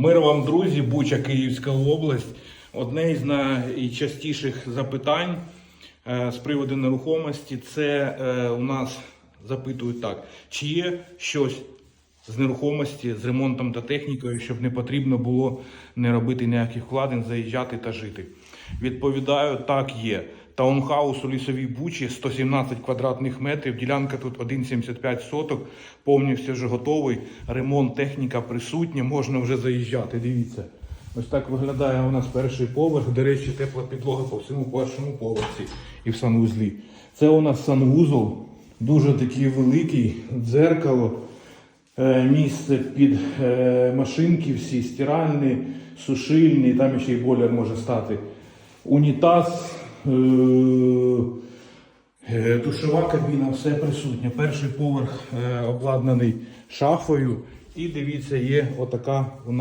Мир вам, друзі, Буча, Київська область. Одне із найчастіших запитань е, з приводу нерухомості це е, у нас запитують так: чи є щось з нерухомості, з ремонтом та технікою, щоб не потрібно було не робити ніяких вкладень, заїжджати та жити? Відповідаю, так є. Таунхаус у лісовій бучі 117 квадратних метрів. Ділянка тут 1,75 соток. Повністю вже готовий. Ремонт, техніка присутня. Можна вже заїжджати. Дивіться. Ось так виглядає у нас перший поверх. До речі, тепла підлога по всьому першому поверсі і в санвузлі. Це у нас санвузол, дуже такий великий, дзеркало, місце під е, машинки всі, стиральні, сушильні, там ще й бойлер може стати. Унітаз, е, е, душова кабіна, все присутнє. Перший поверх е, обладнаний шафою. І дивіться, є отака вона.